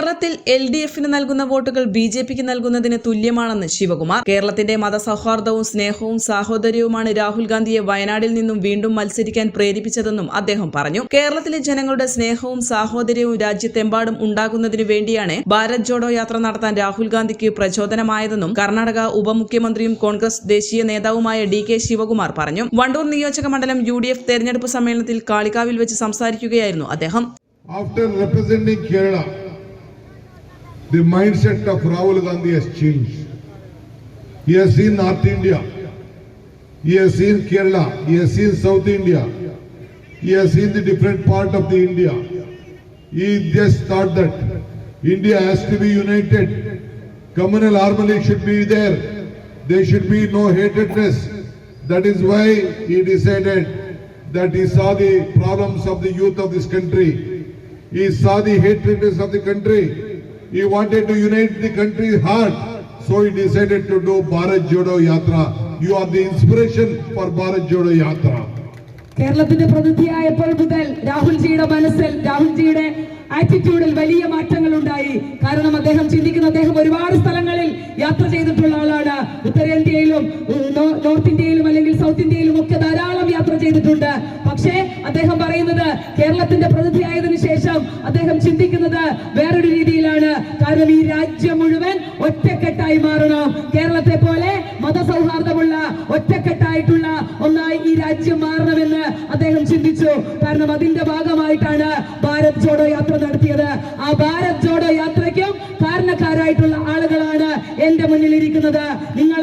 കേരളത്തിൽ L D എഫിന് നൽകുന്ന വോട്ടുകൾ ബി ജെ പിക്ക് നൽകുന്നതിന് തുല്യമാണെന്ന് ശിവകുമാർ. കേരളത്തിന്റെ മതസൗഹാർദ്ദവും സ്നേഹവും സാഹോദര്യവുമാണ് രാഹുൽ ഗാന്ധിയെ വയനാടിൽ നിന്നും വീണ്ടും മത്സരിക്കാൻ പ്രേരിപ്പിച്ചതെന്നും അദ്ദേഹം പറഞ്ഞു. കേരളത്തിലെ ജനങ്ങളുടെ സ്നേഹവും സാഹോദര്യവും രാജ്യത്തെമ്പാടും ഉണ്ടാകുന്നതിനു വേണ്ടിയാണ് ഭാരത് ജോഡോ യാത്ര നടത്താൻ രാഹുൽ ഗാന്ധിക്ക് പ്രചോദനമായതെന്നും കർണാടക ഉപമുഖ്യമന്ത്രിയും കോൺഗ്രസ് ദേശീയ നേതാവുമായ ഡി കെ ശിവകുമാർ പറഞ്ഞു. വണ്ടൂർ നിയോജക മണ്ഡലം യു ഡി എഫ് തെരഞ്ഞെടുപ്പ് സമ്മേളനത്തിൽ കാളികാവിൽ വെച്ച് സംസാരിക്കുകയായിരുന്നു അദ്ദേഹം. After representing Kerala, the mindset of Rahul Gandhi has changed. He has seen North India, he has seen Kerala, he has seen South India, he has seen the different part of the India. He just thought that India has to be united. Communal harmony should be there. There should be no hatredness. That is why he decided that he saw the problems of the youth of this country. He saw the hatredness of the country. He wanted to unite the country's heart. So he decided to do Bharat Jodo Yatra. You are the inspiration for Bharat Jodo Yatra. കേരളത്തിന്റെ പ്രതിനിധിയായപ്പോൾ മുതൽ രാഹുൽജിയുടെ മനസ്സിൽ രാഹുൽജിയുടെ ആറ്റിറ്റ്യൂഡിൽ വലിയ മാറ്റങ്ങൾ ഉണ്ടായി കാരണം അദ്ദേഹം ചിന്തിക്കുന്ന അദ്ദേഹം ഒരുപാട് സ്ഥലങ്ങളിൽ യാത്ര ചെയ്തിട്ടുള്ള ആളാണ് ഉത്തരേന്ത്യയിലും നോർത്ത് ഇന്ത്യയിലും ചിന്തിക്കുന്നത് വേറൊരു രീതിയിലാണ്. കാരണം ഈ രാജ്യം മുഴുവൻ ഒറ്റക്കെട്ടായി മാറണം. കേരളത്തെ പോലെ മതസൗഹാർദ്ദമുള്ള ഒറ്റക്കെട്ടായിട്ടുള്ള ഒന്നായി ഈ രാജ്യം മാറണമെന്ന് അദ്ദേഹം ചിന്തിച്ചു. കാരണം അതിന്റെ ഭാഗമായിട്ടാണ് ഭാരത് ജോഡോ യാത്ര നടത്തിയത്. ആ ഭാരത് ജോഡോ യാത്രയ്ക്കും കാരണക്കാരായിട്ടുള്ള ആളുകളാണ് എന്റെ മുന്നിൽ ഇരിക്കുന്നത് അത്തരമൊരു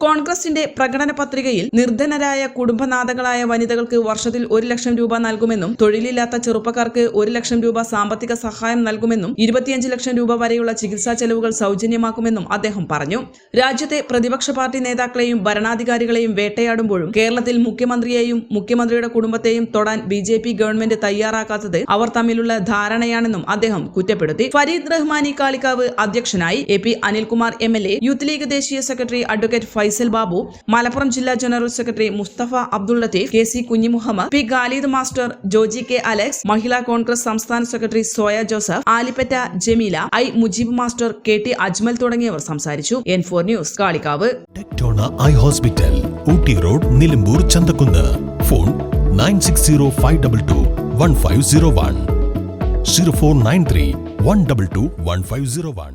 കോൺഗ്രസിന്റെ പ്രകടന പത്രികയിൽ നിർധനരായ കുടുംബനാഥങ്ങളായ വനിതകൾക്ക് വർഷത്തിൽ ഒരു ലക്ഷം രൂപ നൽകുമെന്നും തൊഴിലില്ലാത്ത ചെറുപ്പക്കാർക്ക് ഒരു ലക്ഷം രൂപ സാമ്പത്തിക സഹായം നൽകുമെന്നും ഇരുപത്തിയഞ്ച് ലക്ഷം രൂപ വരെയുള്ള ചികിത്സാ ചെലവുകൾ സൗജന്യമാക്കുമെന്നും അദ്ദേഹം പറഞ്ഞു. രാജ്യത്തെ പ്രതിപക്ഷ പാർട്ടി നേതാക്കളെയും ഭരണാധികാരികളെയും വേട്ടയാടുമ്പോഴും കേരളത്തിൽ മുഖ്യമന്ത്രിയെയും മുഖ്യമന്ത്രിയുടെ കുടുംബത്തെയും തൊടാൻ ബി ഗവൺമെന്റ് തയ്യാറാക്കാത്തത് അവർ തമ്മിലുള്ള ധാരണയാണെന്നും അദ്ദേഹം കുറ്റപ്പെടുത്തി. ഫരീദ് റഹ്മാനി കാളിക്കാവ് അധ്യക്ഷനായി A Anilkumar A youth league ദേശീയ സെക്രട്ടറി അഡ്വക്കേറ്റ് ഫൈസൽ ബാബു മലപ്പുറം ജില്ലാ general secretary Mustafa Abdul Latheef K C Kunjimuhammed P Khalid master Joji K Alex Mahila Congress സംസ്ഥാന secretary Soya Joseph Alippatta Jameela I Mujeeb master K T Ajmal തുടങ്ങിയവർ സംസാരിച്ചു. N four news Kalikavu I hospital Ooty road Nilambur Chanthakunnu. Phone nine six zero five double two one five zero one. Zero four nine three one double two one five zero one.